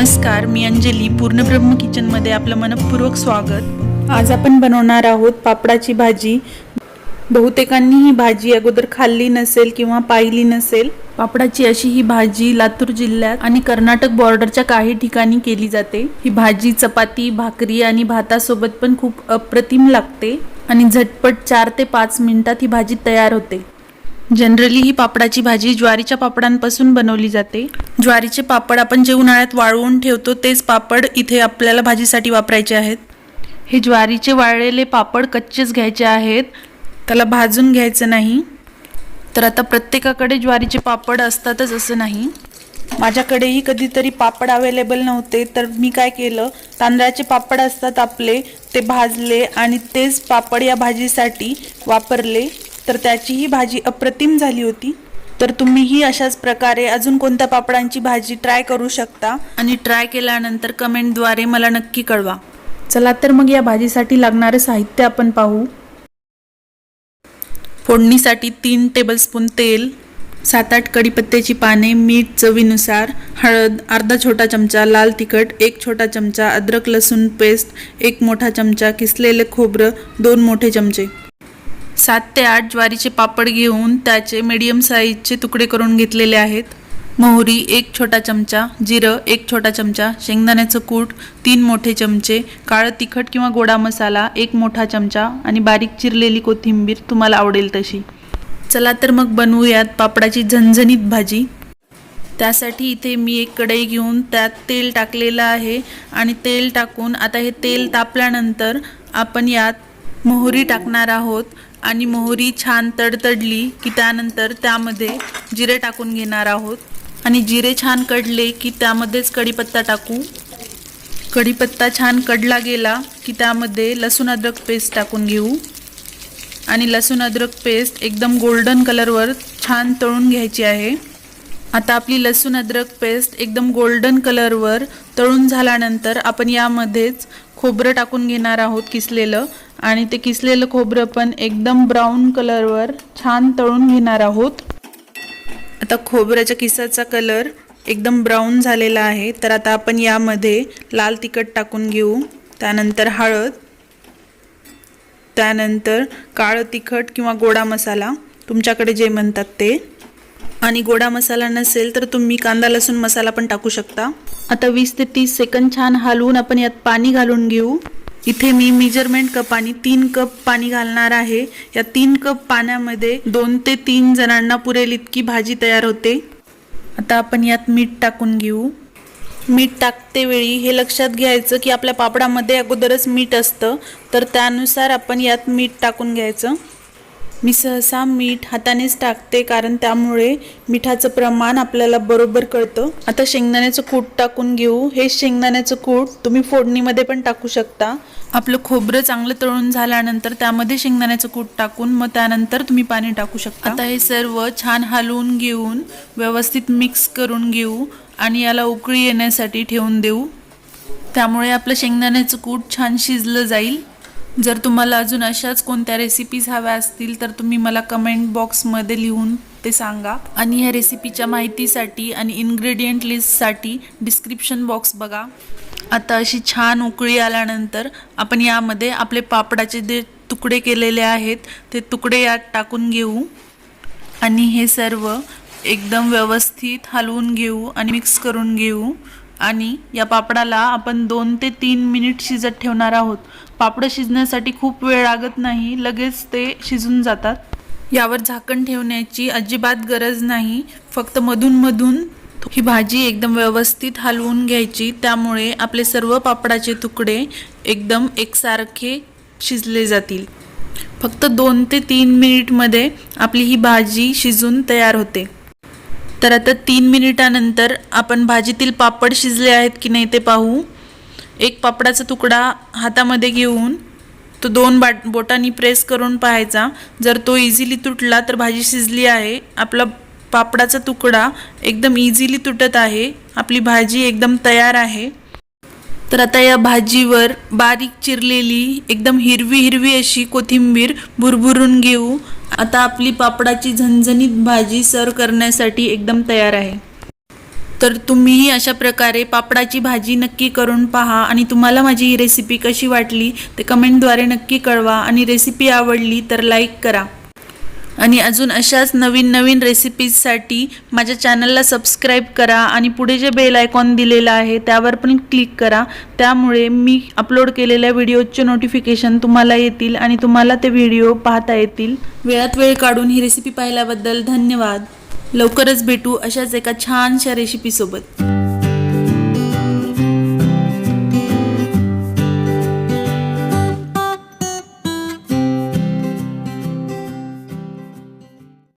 नमस्कार मी अंजली पूर्णब्रह्म किचनमध्ये आपलं मनपूर्वक स्वागत. आज आपण बनवणार आहोत पापडाची भाजी. बहुतेकांनी ही भाजी अगोदर खाल्ली नसेल किंवा पाहिली नसेल. पापडाची अशी ही भाजी लातूर जिल्ह्यात आणि कर्नाटक बॉर्डरच्या काही ठिकाणी केली जाते. ही भाजी चपाती भाकरी आणि भातासोबत पण खूप अप्रतिम लागते आणि झटपट चार ते पाच मिनिटात ही भाजी तयार होते. जनरली ही पापडाची भाजी ज्वारीच्या पापडांपासून बनवली जाते. ज्वारीचे पापड आपण जे उन्हाळ्यात वाळवून ठेवतो तेच पापड इथे आपल्याला भाजीसाठी वापरायचे आहेत. हे ज्वारीचे वाळलेले पापड कच्चेच घ्यायचे आहेत. त्याला भाजून घ्यायचं नाही. तर आता प्रत्येकाकडे ज्वारीचे पापड असतातच असं नाही. माझ्याकडेही कधीतरी पापड अवेलेबल नव्हते तर मी काय केलं? तांदळाचे पापड असतात आपले ते भाजले आणि तेच पापड या भाजीसाठी वापरले. तर त्याचीही भाजी अप्रतिम झाली होती. तर तुम्हीही अशाच प्रकारे अजून कोणत्या पापडांची भाजी ट्राय करू शकता? आणि ट्राय केल्यानंतर कमेंटद्वारे मला नक्की कळवा. चला तर मग या भाजीसाठी लागणारं साहित्य आपण पाहू. फोडणीसाठी तीन टेबलस्पून तेल सात आठ कढीपत्त्याची पाने मीठ चवीनुसार हळद अर्धा छोटा चमचा लाल तिखट एक छोटा चमचा अद्रक लसूण पेस्ट एक मोठा चमचा किसलेलं खोबरं दोन मोठे चमचे. सात ते आठ ज्वारीचे पापड घेऊन त्याचे मीडियम साईजचे तुकडे करून घेतलेले आहेत. मोहरी एक छोटा चमचा जिरं एक छोटा चमचा शेंगदाण्याचं कूट तीन मोठे चमचे काळं तिखट किंवा गोडा मसाला एक मोठा चमचा आणि बारीक चिरलेली कोथिंबीर तुम्हाला आवडेल तशी. चला तर मग बनवूयात पापडाची झणझणीत भाजी. त्यासाठी इथे मी एक कढई घेऊन त्यात तेल टाकलेलं आहे आणि तेल टाकून आता हे तेल तापल्यानंतर आपण यात मोहरी टाकणार आहोत. आणि मोहरी छान तडतडली की त्यानंतर त्यामध्ये जिरे टाकून घेणार आहोत. आणि जिरे छान कडले की त्यामध्येच कढीपत्ता टाकू. कढीपत्ता छान कडला गेला की त्यामध्ये लसूण अद्रक पेस्ट टाकून घेऊ. आणि लसूण अद्रक पेस्ट एकदम गोल्डन कलरवर छान तळून घ्यायची आहे. आता आपली लसूण अद्रक पेस्ट एकदम गोल्डन कलरवर तळून झाल्यानंतर आपण यामध्येच खोबरं टाकून घेणार आहोत किसलेलं. आणि ते किसलेलं खोबरं पण एकदम ब्राऊन कलरवर छान तळून घेणार आहोत. आता खोबऱ्याच्या किसाचा कलर एकदम ब्राऊन झालेला आहे. तर आता आपण यामध्ये लाल तिखट टाकून घेऊ. त्यानंतर हळद. त्यानंतर काळं तिखट किंवा गोडा मसाला. तुमच्याकडे जे म्हणतात ते. आणि गोडा मसाला नसेल तर तुम्ही कांदा लसूण मसाला पण टाकू शकता. आता वीस ते तीस सेकंद छान हलवून आपण यात पाणी घालून घेऊ. इथे मी मेजरमेंट कपाने तीन कप पाणी घालणार आहे. या तीन कप पाण्यामध्ये दोन ते तीन जणांना पुरेल इतकी भाजी तयार होते. आता आपण यात मीठ टाकून घेऊ. मीठ टाकते वेळी हे लक्षात घ्यायचं की आपल्या पापडामध्ये अगोदरच मीठ असतं. तर त्यानुसार आपण यात मीठ टाकून घ्यायचं. मी सहसा मीठ हातानेच टाकते कारण त्यामुळे मिठाचं प्रमाण आपल्याला बरोबर कळतं. आता शेंगदाण्याचं कूट टाकून घेऊ. हे शेंगदाण्याचं कूट तुम्ही फोडणीमध्ये पण टाकू शकता. आपलं खोबरं चांगलं तळून झाल्यानंतर त्यामध्ये शेंगदाण्याचं कूट टाकून मग त्यानंतर तुम्ही पाणी टाकू शकता. आता हे सर्व छान हलवून घेऊन व्यवस्थित मिक्स करून घेऊ आणि याला उकळी येण्यासाठी ठेवून देऊ. त्यामुळे आपलं शेंगदाण्याचं कूट छान शिजलं जाईल. जर तुम्हाला अजून अशाच कोणत्या रेसिपीज हव्या असतील तर तुम्ही मला कमेंट बॉक्समध्ये लिहून ते सांगा. आणि ह्या रेसिपीच्या माहितीसाठी आणि इन्ग्रेडियंट लिस्टसाठी डिस्क्रिप्शन बॉक्स बघा. आता अशी छान उकळी आल्यानंतर आपण यामध्ये आपले पापडाचे जे तुकडे केलेले आहेत ते तुकडे यात टाकून घेऊ. आणि हे सर्व एकदम व्यवस्थित हलवून घेऊ आणि मिक्स करून घेऊ. आणि या पापडाला आपण दोन ते तीन मिनिट शिजत ठेवणार आहोत. पापडं शिजण्यासाठी खूप वेळ लागत नाही लगेच ते शिजून जातात. यावर झाकण ठेवण्याची अजिबात गरज नाही फक्त मधून-मधून ही भाजी एकदम व्यवस्थित हलवून घ्यायची त्यामुळे आपले सर्व पापडाचे तुकडे एकदम एकसारखे शिजले जातील. फक्त दोन ते तीन मिनिटमध्ये आपली ही भाजी शिजून तयार होते. तर आता तीन मिनिटानंतर आपण भाजीतील पापड शिजले आहेत की नाही ते पाहू. एक पापडाचा तुकडा हातामध्ये घेऊन तो दोन बाट बोटांनी प्रेस करून पाहायचा. जर तो इझिली तुटला तर भाजी शिजली आहे. आपला पापडाचा तुकडा एकदम इझिली तुटत आहे. आपली भाजी एकदम तयार आहे. तर आता या भाजीवर बारीक चिरलेली एकदम हिरवी हिरवी अशी कोथिंबीर भुरभुरून घेऊ. आता आपली पापडाची झणझणीत भाजी सर्व करण्यासाठी एकदम तयार आहे. तर तुम्हीही अशा प्रकारे पापडाची भाजी नक्की करून पहा आणि तुम्हाला माझी ही रेसिपी कशी वाटली ते कमेंटद्वारे नक्की कळवा आणि रेसिपी आवडली तर लाईक करा. आणि अजून अशाच नवीन नवीन रेसिपीजसाठी माझ्या चॅनलला सबस्क्राईब करा आणि पुढे जे बेल आयकॉन दिलेलं आहे त्यावर पण क्लिक करा. त्यामुळे मी अपलोड केलेल्या व्हिडिओचे नोटिफिकेशन तुम्हाला येतील आणि तुम्हाला ते व्हिडिओ पाहता येतील. वेळात वेळ काढून ही रेसिपी पाहिल्याबद्दल धन्यवाद. लवकरच भेटू अशाच एका छानशा रेसिपीसोबत